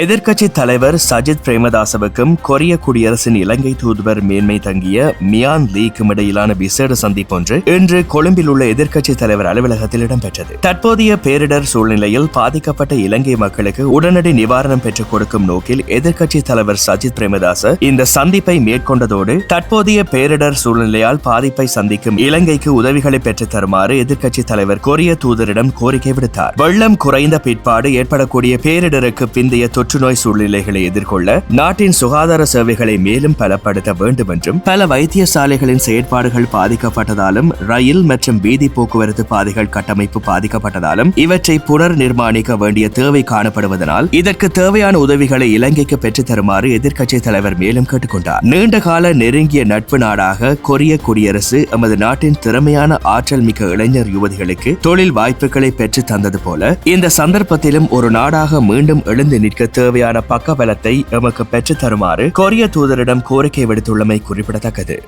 எதிர்க்கட்சி தலைவர் சஜித் பிரேமதாசவுக்கும் கொரிய குடியரசின் இலங்கை தூதுவர் மேன்மை தங்கிய மியான் லீக்கும் இடையிலான விசேட சந்திப்பொன்று இன்று கொழும்பில் உள்ள எதிர்க்கட்சி தலைவர் அலுவலகத்தில் இடம்பெற்றது. தற்போதைய பேரிடர் சூழ்நிலையில் பாதிக்கப்பட்ட இலங்கை மக்களுக்கு உடனடி நிவாரணம் பெற்றுக் கொடுக்கும் நோக்கில் எதிர்க்கட்சி தலைவர் சஜித் பிரேமதாச இந்த சந்திப்பை மேற்கொண்டதோடு தற்போதைய பேரிடர் சூழ்நிலையால் பாதிப்பை சந்திக்கும் இலங்கைக்கு உதவிகளை பெற்றுத் தருமாறு எதிர்க்கட்சி தலைவர் கொரிய தூதரிடம் கோரிக்கை விடுத்தார். வெள்ளம் குறைந்த பிற்பாடு ஏற்படக்கூடிய பேரிடருக்கு பிந்தைய புற்றுநோய் சூழ்நிலைகளை எதிர்கொள்ள நாட்டின் சுகாதார சேவைகளை மேலும் பலப்படுத்த வேண்டும் என்றும் பல வைத்தியசாலைகளின் செயற்பாடுகள் பாதிக்கப்பட்டதாலும் ரயில் மற்றும் வீதி போக்குவரத்து பாதைகள் கட்டமைப்பு பாதிக்கப்பட்டதாலும் இவற்றை புனர் நிர்மாணிக்க வேண்டிய தேவை காணப்படுவதனால் இதற்கு தேவையான உதவிகளை இலங்கைக்கு பெற்றுத் தருமாறு எதிர்க்கட்சி தலைவர் மேலும் கேட்டுக்கொண்டார். நீண்டகால நெருங்கிய நட்பு நாடாக கொரிய குடியரசு எமது நாட்டின் திறமையான ஆற்றல் மிக்க இளைஞர் யுவதிகளுக்கு தொழில் வாய்ப்புகளை பெற்று தந்தது போல இந்த சந்தர்ப்பத்திலும் ஒரு நாடாக மீண்டும் எழுந்து நிற்க தேவையான பக்கபலத்தை எமக்கு பெற்றுத் தருமாறு கொரிய தூதரிடம் கோரிக்கை விடுத்துள்ளமை குறிப்பிடத்தக்கது.